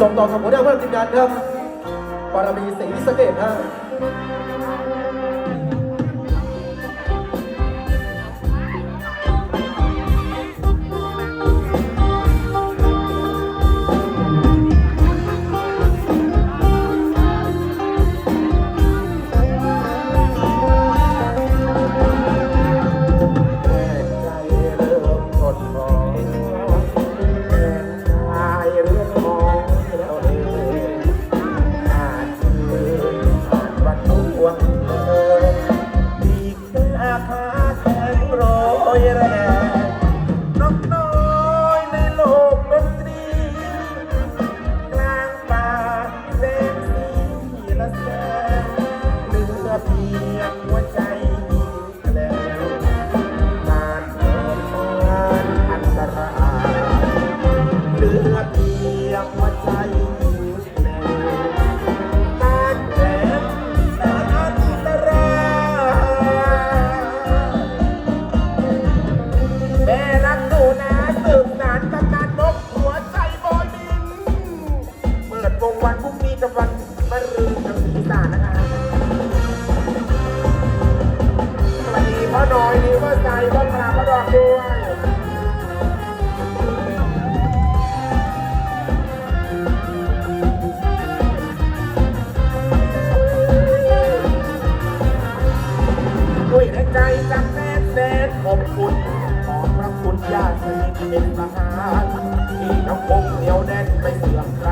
ส่งต่อคำบหัวหน้าเพื่อนทีมงานครับบารมีสีสเกตฮะ What's time. ด้วยด้ใจจากแม่แสนขอบคุณขอพระคุณญาติสนิทเป็นมหาที่น้ำงคงเหนียวแน่นไม่เสื่อมคลา